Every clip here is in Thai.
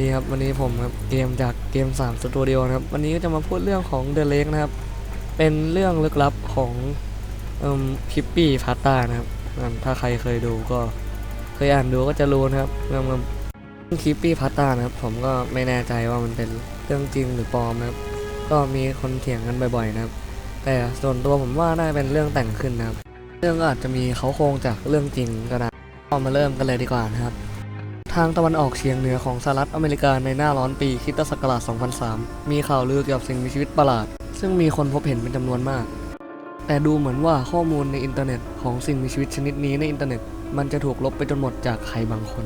ดีครับวันนี้ผมครับเกมจากเกม3สตูดิโอนครับวันนี้ก็จะมาพูดเรื่องของ The Lake นะครับ เป็นเรื่องลึกลับของคิปปี้พาต้านะครับถ้าใครเคยดูก็เคยอ่านดูก็จะรู้นะครับเรื่องคิปปี้พาต้านะครับ ผมก็ไม่แน่ใจว่ามันเป็นเรื่องจริงหรือปลอมนะครับ ก็มีคนเถียงกันบ่อยๆนะครับ แต่ส่วนตัวผมว่าน่าเป็นเรื่องแต่งขึ้นนะครับ เรื่องก็อาจจะมีเขาโครงจากเรื่องจริงก็ได้ก็มาเริ่มกันเลยดีกว่านะครับ ทางตะวันออกเฉียงเหนือของสหรัฐอเมริกาในหน้าร้อนปีคิตศักราช 2003 มีข่าวลือเกี่ยวกับสิ่งมีชีวิตประหลาด ซึ่งมีคนพบเห็นเป็นจำนวนมาก แต่ดูเหมือนว่าข้อมูลในอินเทอร์เน็ตของสิ่งมีชีวิตชนิดนี้ในอินเทอร์เน็ต มันจะถูกลบไปจนหมดจากใครบางคน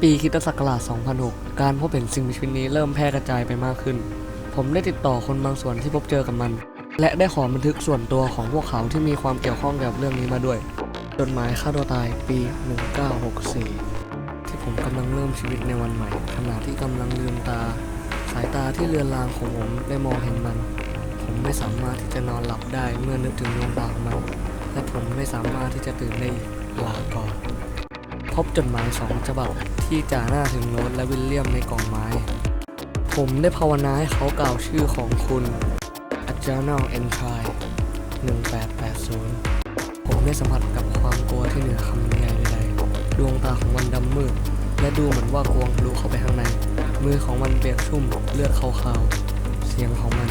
ปีคิตศักราช 2006 การพบเห็นสิ่งมีชีวิตนี้เริ่มแพร่กระจายไปมากขึ้น ผมได้ติดต่อคนบางส่วนที่พบเจอกับมัน และได้ขอบันทึกส่วนตัวของพวกเขาที่มีความเกี่ยวข้องกับเรื่องนี้มาด้วย จดหมายฆ่าตัวตายปี 1964 ผมกำลังเริ่มชีวิตในวันใหม่ ขณะที่กำลังลืมตา สายตาที่เลือนลางของผมได้มองเห็นมัน ผมไม่สามารถที่จะนอนหลับได้เมื่อนึกถึงดวงตาของมัน และผมไม่สามารถที่จะตื่นได้อีกลาก่อนพบจดหมายสองฉบับที่จ่าหน้าถึงโรสและวิลเลียมในกล่องไม้ ผมได้ภาวนาให้เขากล่าวชื่อของคุณ A Journal Entry 1880 ผมได้สัมผัสกับความกลัวที่เหนือคำบรรยายใดๆ ดวงตาของมันดำมืด และดูเหมือนว่ากวงทะลุเข้าไปข้างใน มือของมันเปียกชุ่มเลือดขาวๆ เสียงของมัน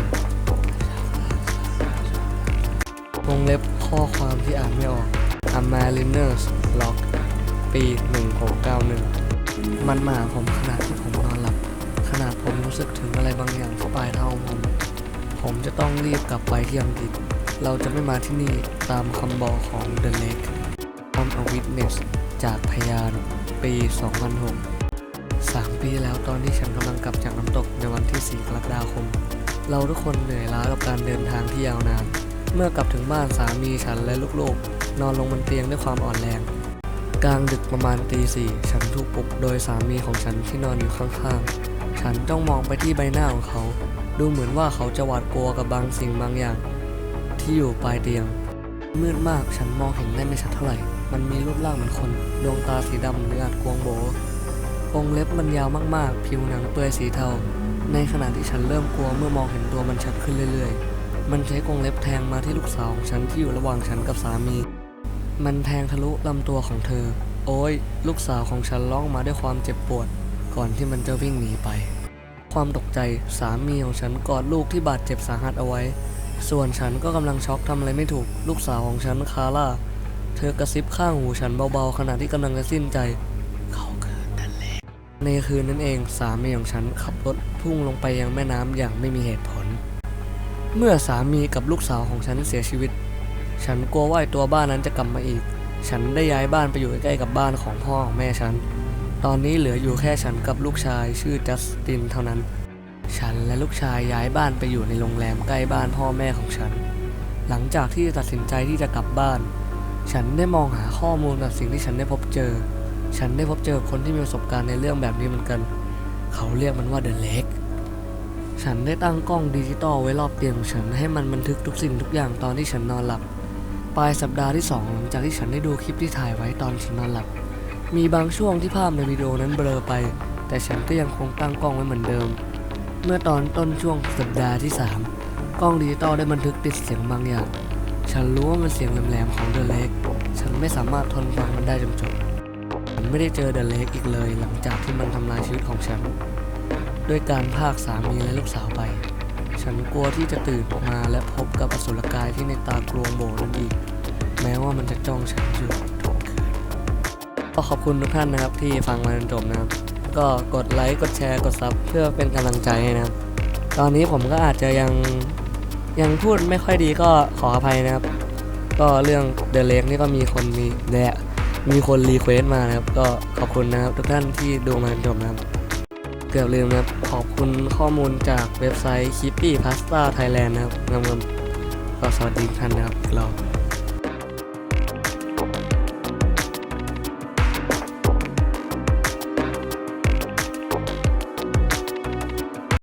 วงเล็บข้อความที่อ่านไม่ออก A Mariner's Log ปี 1691 มันมาหาผมขณะที่ผมนอนหลับ ขณะผมรู้สึกถึงอะไรบางอย่างที่ปลายเท้าผม ผมจะต้องรีบกลับไปที่อังกฤษ เราจะไม่มาที่นี่ตามคำบอกของ The Lake I'm a Witness จากพยาน ปี 2006 3 ปีแล้วตอนที่ฉันกำลังกลับจากน้ำตกในวันที่ 4 กรกฎาคม เราทุกคนเหนื่อยล้ากับการเดินทางที่ยาวนาน เมื่อกลับถึงบ้านสามีฉันและลูกๆ นอนลงบนเตียงด้วยความอ่อนแรง กลางดึกประมาณตีสี่ฉันถูกปลุกโดยสามีของฉันที่นอนอยู่ข้างๆ ฉันจ้องมองไปที่ใบหน้าของเขา ดูเหมือนว่าเขาจะหวาดกลัวกับบางสิ่งบางอย่าง ที่อยู่ปลายเตียง มืดมากฉันมองเห็นได้ไม่ชัดเท่าไหร่ มันมีรูปร่างเหมือนคน ดวงตาสีดำเนื้ออัดกวงโบองเล็บมันยาวมากๆ ผิวหนังเปื่อยสีเทา ในขณะที่ฉันเริ่มกลัวเมื่อมองเห็นตัวมันชัดขึ้นเรื่อยๆ มันใช้กรงเล็บแทงมาที่ลูกสาวของฉันที่อยู่ระหว่างฉันกับสามี มันแทงทะลุลำตัวของเธอ โอ้ย ลูกสาวของฉันร้องมาด้วยความเจ็บปวด ก่อนที่มันจะวิ่งหนีไป ความตกใจสามีของฉันกอดลูกที่บาดเจ็บสาหัสเอาไว้ ส่วนฉันก็กำลังช็อกทำอะไรไม่ถูก ลูกสาวของฉันคาร่า เธอกระซิบข้างหูฉันเบาๆ ขณะที่กำลังจะสิ้นใจ เขาคือดันเล็กในคืนนั้นเองสามีของฉันขับรถพุ่งลงไปยังแม่น้ำอย่างไม่มีเหตุผล เมื่อสามีกับลูกสาวของฉันเสียชีวิต ฉันกลัวว่าตัวบ้านนั้นจะกลับมาอีก ฉันได้ย้ายบ้านไปอยู่ใกล้กับบ้านของพ่อของแม่ฉัน ตอนนี้เหลืออยู่แค่ฉันกับลูกชายชื่อจัสตินเท่านั้น ฉันและลูกชายย้ายบ้านไปอยู่ในโรงแรมใกล้บ้านพ่อแม่ของฉัน หลังจากที่ตัดสินใจที่จะกลับบ้าน ฉันได้มองหาข้อมูลกับสิ่งที่ฉันได้พบเจอ ฉันได้พบเจอคนที่มีประสบการณ์ในเรื่องแบบนี้เหมือนกัน เขาเรียกมันว่าเดอะเล็กฉันได้ตั้งกล้องดิจิตอลไว้รอบเตียงของฉันให้มันบันทึกทุกสิ่งทุกอย่างตอนที่ฉันนอนหลับ ปลายสัปดาห์ที่สองหลังจากที่ฉันได้ดูคลิปที่ถ่ายไว้ตอนฉันนอนหลับ มีบางช่วงที่ภาพในวิดีโอนั้นเบลอไป แต่ฉันก็ยังคงตั้งกล้องไว้เหมือนเดิม เมื่อตอนต้นช่วงสัปดาห์ที่ 3 กล้องดิจิตอลได้บันทึกติดเสียงบางอย่าง ฉันรู้ว่ามันเสียงแหลมๆของเดอะเล็ก ฉันไม่สามารถทนฟังมันได้จนจบ ฉันไม่ได้เจอเดอะเล็กอีกเลยหลังจากที่มันทำลายชีวิตของฉัน ด้วยการพากสามีและลูกสาวไป ฉันกลัวที่จะตื่นมาและพบกับอสุรกายที่ในตากลวงโบนั่นอีก แม้ว่ามันจะจ้องฉันอยู่ทุกคืนก็ขอบคุณทุกท่านนะครับที่ฟังมาจนจบนะครับ ก็กดไลค์ กดแชร์ กดซับเพื่อเป็นกำลังใจให้นะครับ ตอนนี้ผมก็อาจจะยัง ยังพูดไม่ค่อยดีก็ขออภัยนะครับ ก็เรื่องเด e l เ k กนี่ก็มีคนมีแดะมีคนรีเควสต์มานะครับ ก็ขอบคุณนะครับทุกท่านที่ดูมาจนจบนะครับเกือบลืมนะครับขอบคุณข้อมูลจากเว็บไซต์ Kippy Pasta Thailand นะครับงามๆก็สวัสดีท่านนะครับอีกรา